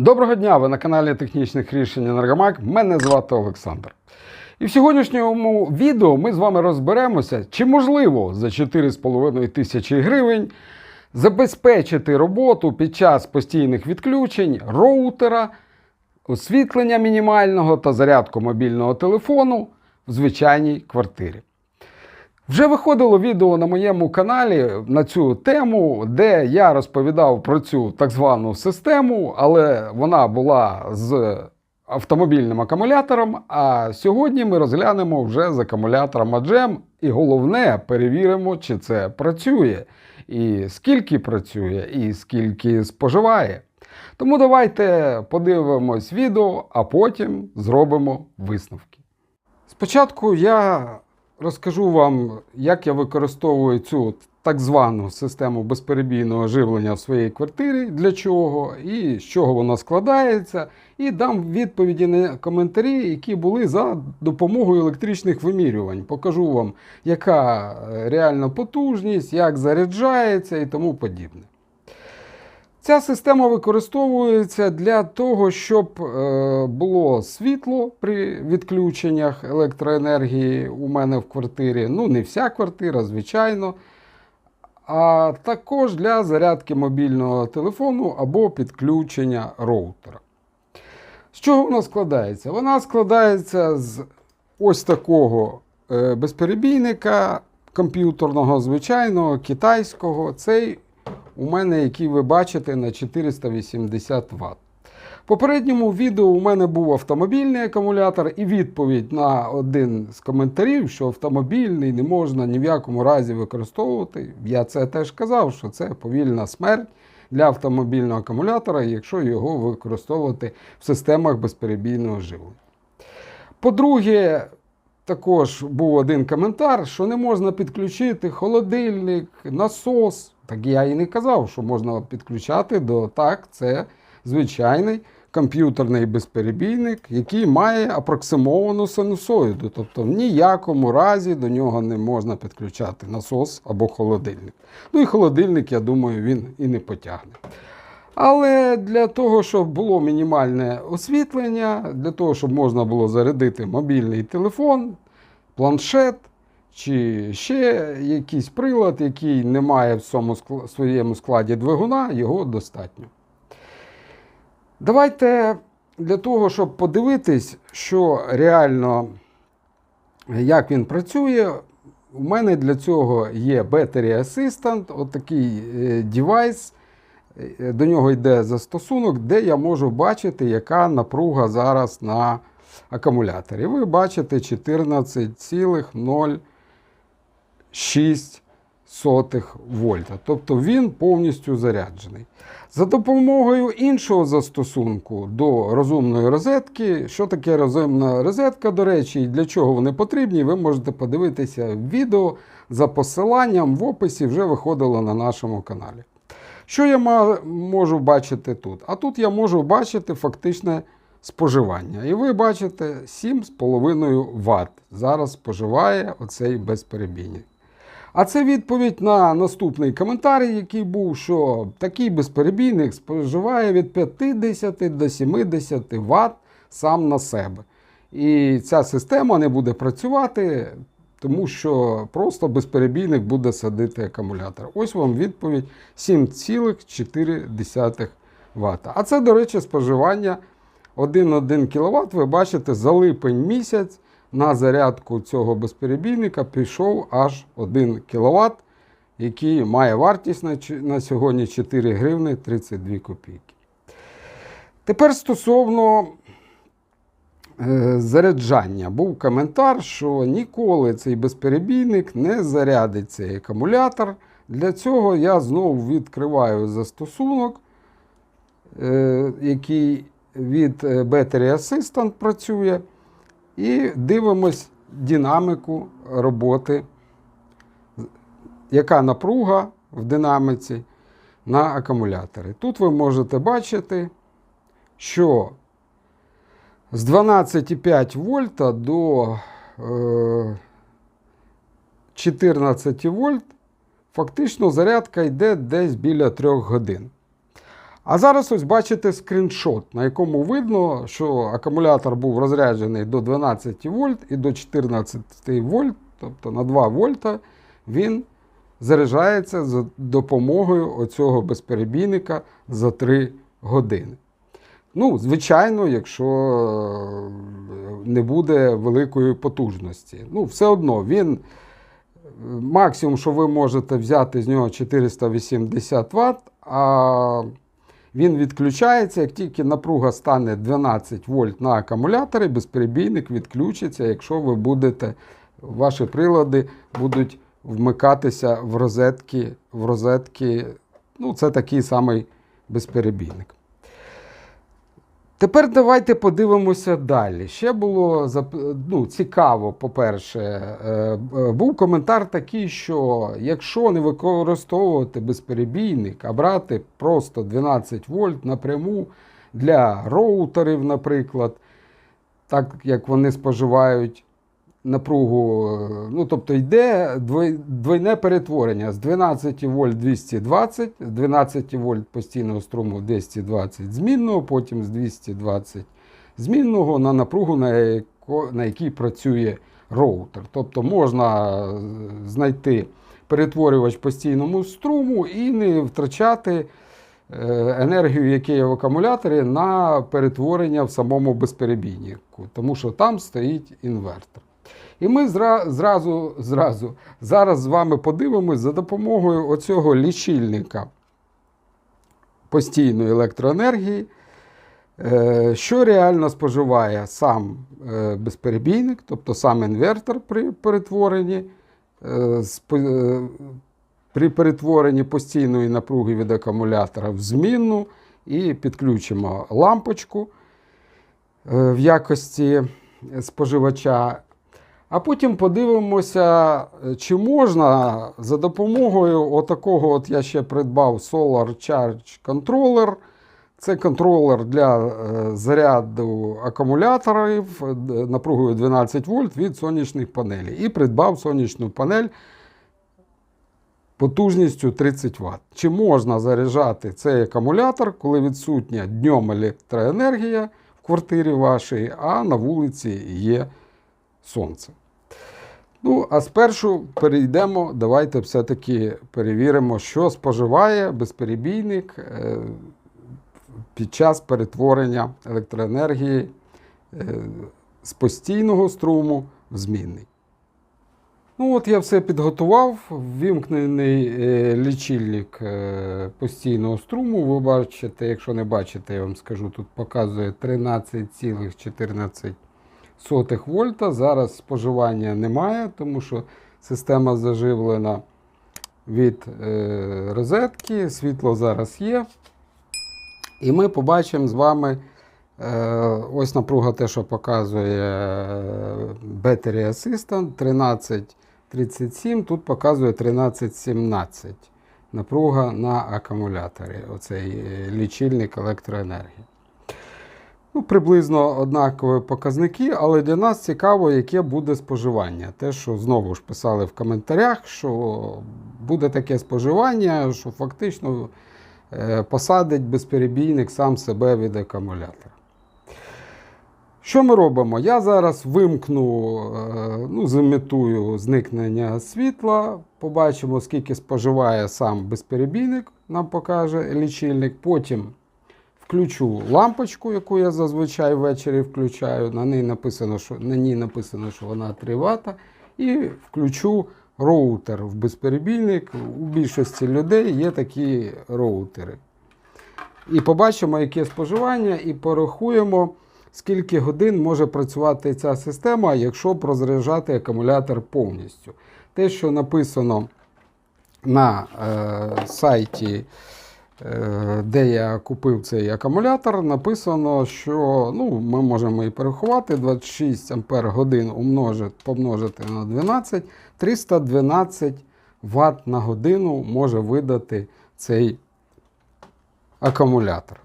Доброго дня! Ви на каналі Технічних рішень Енергомак. Мене звати Олександр. І в сьогоднішньому відео ми з вами розберемося, чи можливо за 4,5 тисячі гривень забезпечити роботу під час постійних відключень роутера, освітлення мінімального та зарядку мобільного телефону в звичайній квартирі. Вже виходило відео на моєму каналі на цю тему, де я розповідав про цю так звану систему, але вона була з автомобільним акумулятором. А сьогодні ми розглянемо вже з акумулятором AGM і головне перевіримо, чи це працює, і скільки працює, і скільки споживає. Тому давайте подивимось відео, а потім зробимо висновки. Спочатку я розкажу вам, як я використовую цю так звану систему безперебійного живлення в своїй квартирі, для чого і з чого вона складається, і дам відповіді на коментарі, які були за допомогою електричних вимірювань. Покажу вам, яка е, реальна потужність, як заряджається і тому подібне. Ця система використовується для того, щоб е, було світло при відключеннях електроенергії у мене в квартирі. Ну, не вся квартира, звичайно. А також для зарядки мобільного телефону або підключення роутера. З чого вона складається? Вона складається з ось такого е, безперебійника комп'ютерного, звичайного, китайського. Цей у мене, який ви бачите, на 480 Вт. В попередньому відео у мене був автомобільний акумулятор, і відповідь на один з коментарів, що автомобільний не можна ні в якому разі використовувати. Я це теж казав, що це повільна смерть для автомобільного акумулятора, якщо його використовувати в системах безперебійного живлення. По-друге, також був один коментар, що не можна підключити холодильник, насос. Так я і не казав, що можна підключати до так, це звичайний комп'ютерний безперебійник, який має апроксимовану синусоїду. Тобто в ніякому разі до нього не можна підключати насос або холодильник. Ну і холодильник, я думаю, він і не потягне. Але для того, щоб було мінімальне освітлення, для того, щоб можна було зарядити мобільний телефон, планшет чи ще якийсь прилад, який не має в своєму складі двигуна, його достатньо. Давайте для того, щоб подивитись, що реально, як він працює, у мене для цього є Battery Assistant, отакий е, девайс. Е, До нього йде застосунок, де я можу бачити, яка напруга зараз на акумуляторі. Ви бачите 14,06 вольта. Тобто він повністю заряджений. За допомогою іншого застосунку до розумної розетки, що таке розумна розетка, до речі, і для чого вони потрібні, ви можете подивитися відео за посиланням в описі вже виходило на нашому каналі. Що я можу бачити тут? А тут я можу бачити фактичне споживання. І ви бачите 7,5 Вт. Зараз споживає оцей безперебійник. А це відповідь на наступний коментар, який був, що такий безперебійник споживає від 50 до 70 Вт сам на себе. І ця система не буде працювати, тому що просто безперебійник буде садити акумулятор. Ось вам відповідь 7,4 Вт. А це, до речі, споживання 1,1 кВт. Ви бачите, за липень місяць на зарядку цього безперебійника пішов аж 1 кВт, який має вартість на, сьогодні 4 гривни 32 копійки. Тепер стосовно заряджання. Був коментар, що ніколи цей безперебійник не зарядить цей акумулятор. Для цього я знову відкриваю застосунок, е, який від е, Battery Assistant працює. І дивимось динаміку роботи, яка напруга в динаміці на акумуляторі. Тут ви можете бачити, що з 12,5 вольта до е, 14 вольт фактично зарядка йде десь біля 3 годин. А зараз ось бачите скріншот, на якому видно, що акумулятор був розряджений до 12 вольт і до 14 вольт, тобто на 2 вольта, він заряджається за допомогою оцього безперебійника за 3 години. Ну, звичайно, якщо е, не буде великої потужності. Ну, все одно він максимум, що ви можете взяти з нього 480 Вт, а він відключається, як тільки напруга стане 12 вольт на акумуляторі, безперебійник відключиться, якщо ви будете, ваші прилади будуть вмикатися в розетки, в розетки. Ну, це такий самий безперебійник. Тепер давайте подивимося далі. Ще було ну, цікаво, по-перше, е, е, був коментар такий, що якщо не використовувати безперебійник, а брати просто 12 вольт напряму для роутерів, наприклад, так як вони споживають напругу, е, ну тобто йде двойне перетворення з 12 вольт 220, з 12 вольт постійного струму 220 змінного, потім з 220 змінного на напругу, на, якій працює роутер. Тобто можна е, знайти перетворювач постійному струму і не втрачати е, енергію, яка є в акумуляторі, на перетворення в самому безперебійнику, тому що там стоїть інвертор. І ми зра, зразу, зразу зараз з вами подивимось за допомогою оцього лічильника постійної електроенергії, е, що реально споживає сам е, безперебійник, тобто сам інвертор при перетворенні. е, При перетворенні постійної напруги від акумулятора в змінну і підключимо лампочку в якості споживача. А потім подивимося, е, чи можна за допомогою отакого, от я ще придбав Solar Charge Controller. Це контролер для е, заряду акумуляторів е, напругою 12 вольт від сонячних панелей. І придбав сонячну панель потужністю 30 Вт. Чи можна заряджати цей акумулятор, коли відсутня днем електроенергія в квартирі вашій, а на вулиці є сонце? Ну, а спершу перейдемо, давайте все-таки перевіримо, що споживає безперебійник е, під час перетворення електроенергії е, з постійного струму в змінний. Ну, от я все підготував. Ввімкнений е, лічильник постійного струму. Ви бачите, якщо не бачите, я вам скажу, тут показує 13,14 вольта. Зараз споживання немає, тому що система заживлена від е, розетки, світло зараз є. І ми побачимо з вами е, ось напруга, те, що показує е, Battery Assistant 1337, тут показує 1317 напруга на акумуляторі, оцей е, лічильник електроенергії. Ну, приблизно однакові показники, але для нас цікаво, яке буде споживання. Те, що знову ж писали в коментарях, що буде таке споживання, що фактично е, посадить безперебійник сам себе від акумулятора. Що ми робимо? Я зараз вимкну, е, ну, зимітую зникнення світла, побачимо, скільки споживає сам безперебійник, нам покаже лічильник. Потім включу лампочку, яку я зазвичай ввечері включаю. На ній написано, що, на ній написано, що вона 3 Вт. І включу роутер в безперебійник. У більшості людей є такі роутери. І побачимо, яке споживання, і порахуємо, скільки годин може працювати ця система, якщо б розряджати акумулятор повністю. Те, що написано на е, сайті, де я купив цей акумулятор, написано, що ну, ми можемо і порахувати 26 ампер годин умножити, помножити на 12, 312 Вт на годину може видати цей акумулятор.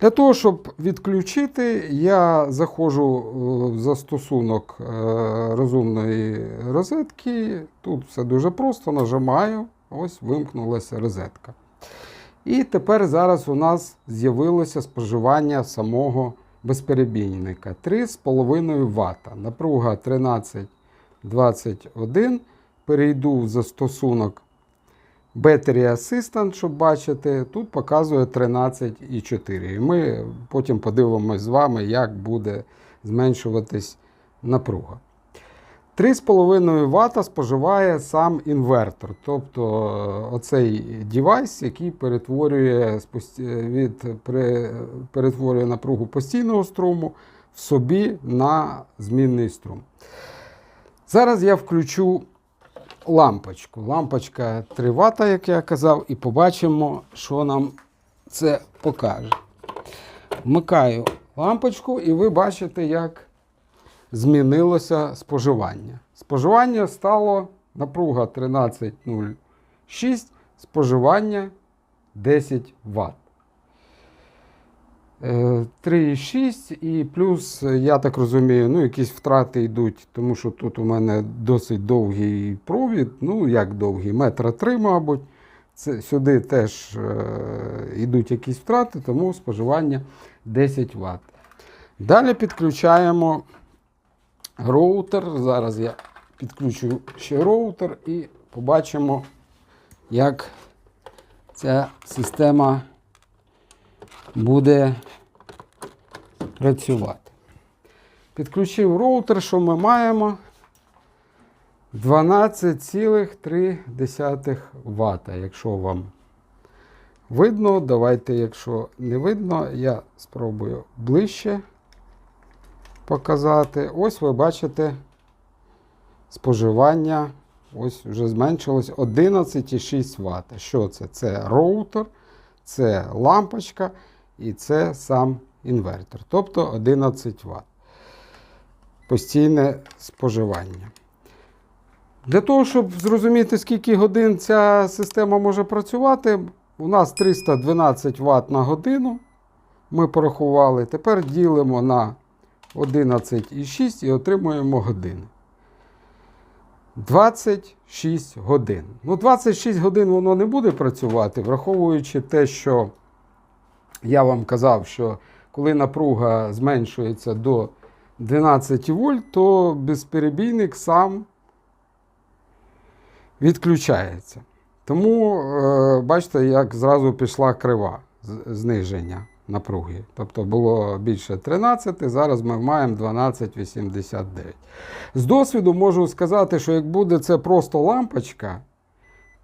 Для того, щоб відключити, я заходжу е, в застосунок е, розумної розетки. Тут все дуже просто, нажимаю, ось вимкнулася розетка. І тепер зараз у нас з'явилося споживання самого безперебійника 3,5 Вт. Напруга 1321. Перейду в застосунок Battery Assistant, щоб бачити. Тут показує 13,4. І ми потім подивимось з вами, як буде зменшуватись напруга. 3,5 Вт споживає сам інвертор, тобто е, оцей девайс, який перетворює, від, перетворює напругу постійного струму в собі на змінний струм. Зараз я включу лампочку. Лампочка 3 Вт, як я казав, і побачимо, що нам це покаже. Вмикаю лампочку, і ви бачите, як змінилося споживання. Споживання стало напруга 13,06, споживання 10 Вт. 3,6 і плюс, я так розумію, ну, якісь втрати йдуть, тому що тут у мене досить довгий провід, ну як довгий, метра три, мабуть. Це, сюди теж е, йдуть якісь втрати, тому споживання 10 Вт. Далі підключаємо роутер. Зараз я підключу ще роутер і побачимо, як ця система буде працювати. Підключив роутер, що ми маємо? 12,3 Вт. Якщо вам видно, давайте, якщо не видно, я спробую ближче показати. Ось ви бачите споживання. Ось вже зменшилось 11,6 Вт. Що це? Це роутер, це лампочка і це сам інвертор. Тобто 11 Вт. Постійне споживання. Для того, щоб зрозуміти, скільки годин ця система може працювати, у нас 312 Вт на годину. Ми порахували. Тепер ділимо на 11,6 і отримуємо години. 26 годин. Ну, 26 годин воно не буде працювати, враховуючи те, що я вам казав, що коли напруга зменшується до 12 вольт, то безперебійник сам відключається. Тому е, бачите, як зразу пішла крива зниження напруги. Тобто було більше 13, зараз ми маємо 12,89. З досвіду можу сказати, що як буде це просто лампочка,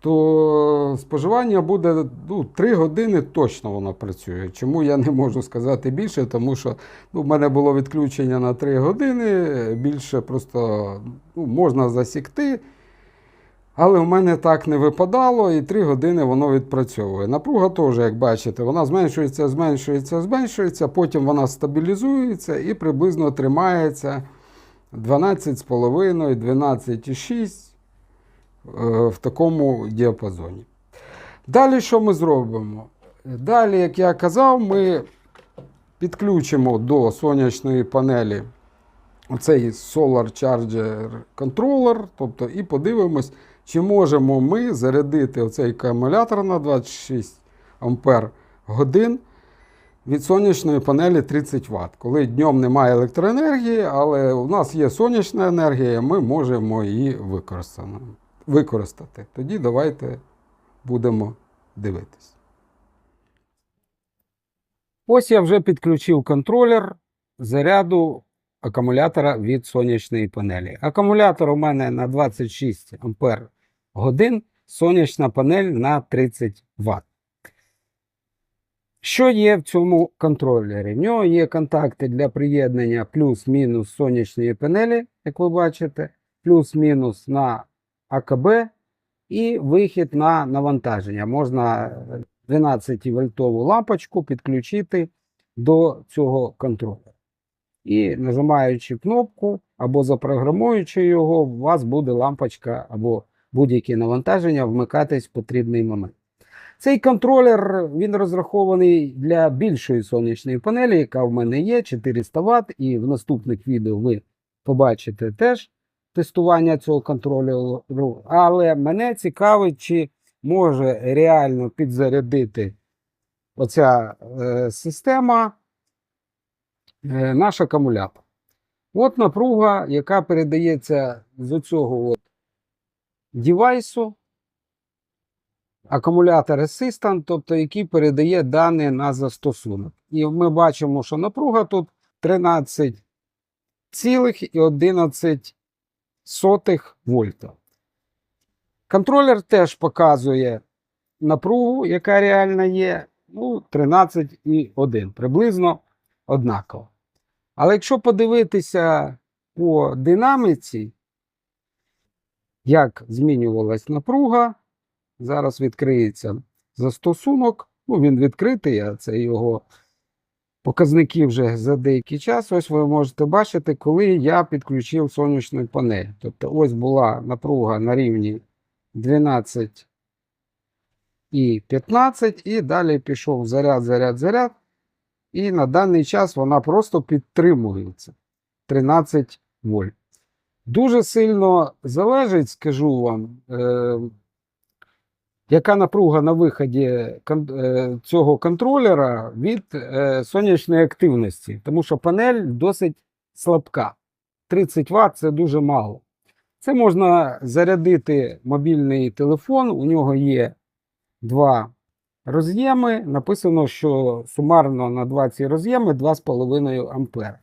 то споживання буде ну, 3 години точно воно працює. Чому я не можу сказати більше? Тому що ну, в мене було відключення на 3 години, більше просто ну, можна засікти. Але в мене так не випадало, і 3 години воно відпрацьовує. Напруга теж, як бачите, вона зменшується, зменшується, зменшується, потім вона стабілізується і приблизно тримається 12,5, 12,6 е, в такому діапазоні. Далі що ми зробимо? Далі, як я казав, ми підключимо до сонячної панелі оцей Solar Charger Controller, тобто, і подивимось, чи можемо ми зарядити оцей акумулятор на 26 Ампер годин від сонячної панелі 30 Вт. Коли днем немає електроенергії, але у нас є сонячна енергія, ми можемо її використати. Тоді давайте будемо дивитись. Ось я вже підключив контролер заряду акумулятора від сонячної панелі. Акумулятор у мене на 26 ампер годин, сонячна панель на 30 Вт. Що є в цьому контролері? В нього є контакти для приєднання плюс-мінус сонячної панелі, як ви бачите, плюс-мінус на АКБ і вихід на навантаження. Можна 12 вольтову лампочку підключити до цього контролера. І нажимаючи кнопку або запрограмуючи його, у вас буде лампочка або будь-яке навантаження вмикатись в потрібний момент. Цей контролер він розрахований для більшої сонячної панелі, яка в мене є 400 Вт, і в наступних відео ви побачите теж тестування цього контролеру. Але мене цікавить, чи може реально підзарядити оця е, система, наш акумулятор. От напруга, яка передається з цього от девайсу, акумулятор Assistant, тобто який передає дані на застосунок. І ми бачимо, що напруга тут 13,11 вольта. Контролер теж показує напругу, яка реально є, ну, 13,1, приблизно однаково. Але якщо подивитися по динаміці, як змінювалась напруга, зараз відкриється застосунок. Ну, він відкритий, а це його показники вже за деякий час. Ось ви можете бачити, коли я підключив сонячну панель. Тобто, ось була напруга на рівні 12 і 15, і далі пішов заряд, заряд, заряд. І на даний час вона просто підтримується 13 вольт. Дуже сильно залежить, скажу вам, е, яка напруга на виході кон- е, цього контролера від е, сонячної активності, тому що панель досить слабка. 30 Вт це дуже мало. Це можна зарядити мобільний телефон, у нього є два роз'єми. Написано, що сумарно на два ці роз'єми 2,5 ампера.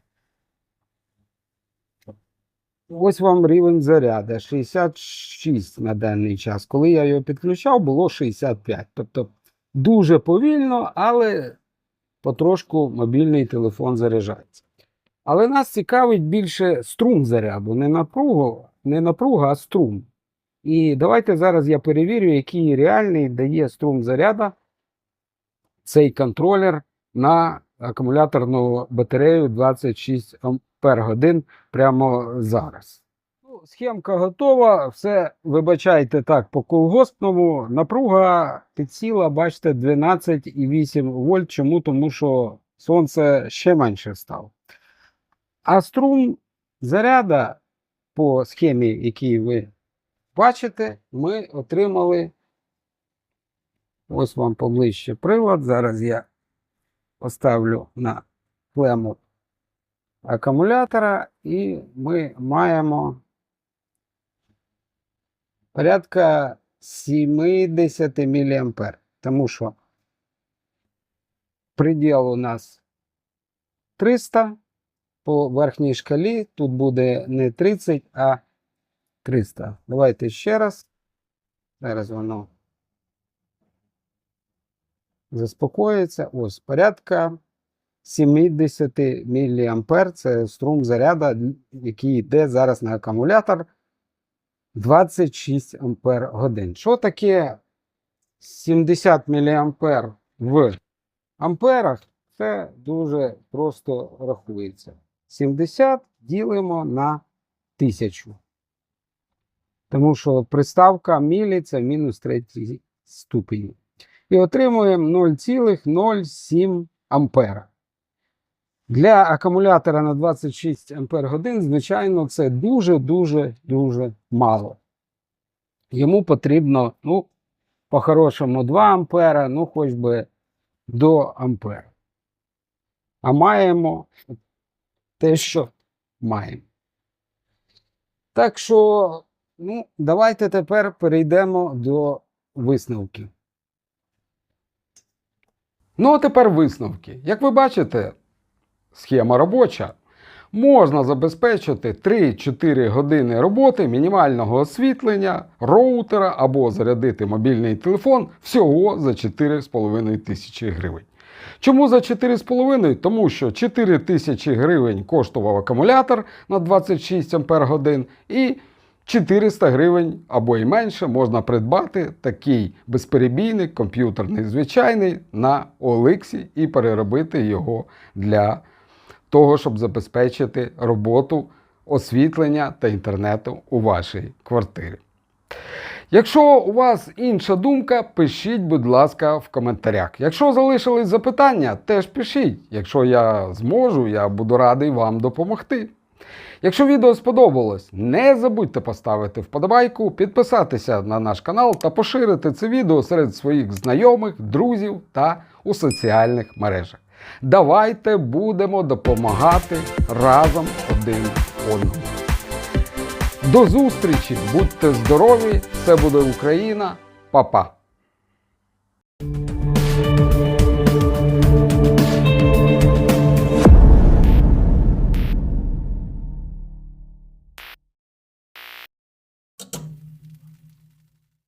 Ось вам рівень заряду 66 на даний час. Коли я його підключав, було 65. Тобто дуже повільно, але потрошку мобільний телефон заряджається. Але нас цікавить більше струм заряду, не напруга, не напруга, а струм. І давайте зараз я перевірю, який реальний дає струм заряду цей контролер на акумуляторну батарею 26 ампер годин прямо зараз. Ну, схемка готова. Все, вибачайте так, по колгоспному. Напруга підсіла, бачите, 12,8 вольт. Чому? Тому що сонце ще менше стало. А струм заряда по схемі, який ви бачите, ми отримали. Ось вам поближче прилад. Зараз я поставлю на клему акумулятора, і ми маємо порядка 70 мА. Тому що приділ у нас 300 по верхній шкалі. Тут буде не 30, а 300. Давайте ще раз. Зараз воно заспокоїться. Ось порядка 70 мА. Це струм заряду, який йде зараз на акумулятор 26 Ампер годин. Що таке 70 мА в амперах? Це дуже просто рахується. 70 ділимо на 1000. Тому що приставка мілі це мінус третій ступені. І отримуємо 0,07 ампера. Для акумулятора на 26 ампер годин, звичайно, це дуже-дуже дуже мало. Йому потрібно, ну, по-хорошому 2 ампера, ну, хоч би до ампера. А маємо те, що маємо. Так що, ну, давайте тепер перейдемо до висновків. Ну, а тепер висновки. Як ви бачите, схема робоча. Можна забезпечити 3-4 години роботи мінімального освітлення, роутера або зарядити мобільний телефон всього за 4,5 тисячі гривень. Чому за 4,5? Тому що 4 тисячі гривень коштував акумулятор на 26 Ампер годин і 400 гривень або й менше можна придбати такий безперебійник, комп'ютерний звичайний на OLX і переробити його для того, щоб забезпечити роботу освітлення та інтернету у вашій квартирі. Якщо у вас інша думка, пишіть, будь ласка, в коментарях. Якщо залишились запитання, теж пишіть. Якщо я зможу, я буду радий вам допомогти. Якщо відео сподобалось, не забудьте поставити вподобайку, підписатися на наш канал та поширити це відео серед своїх знайомих, друзів та у соціальних мережах. Давайте будемо допомагати разом один одному. До зустрічі, будьте здорові! Це буде Україна. Па-па!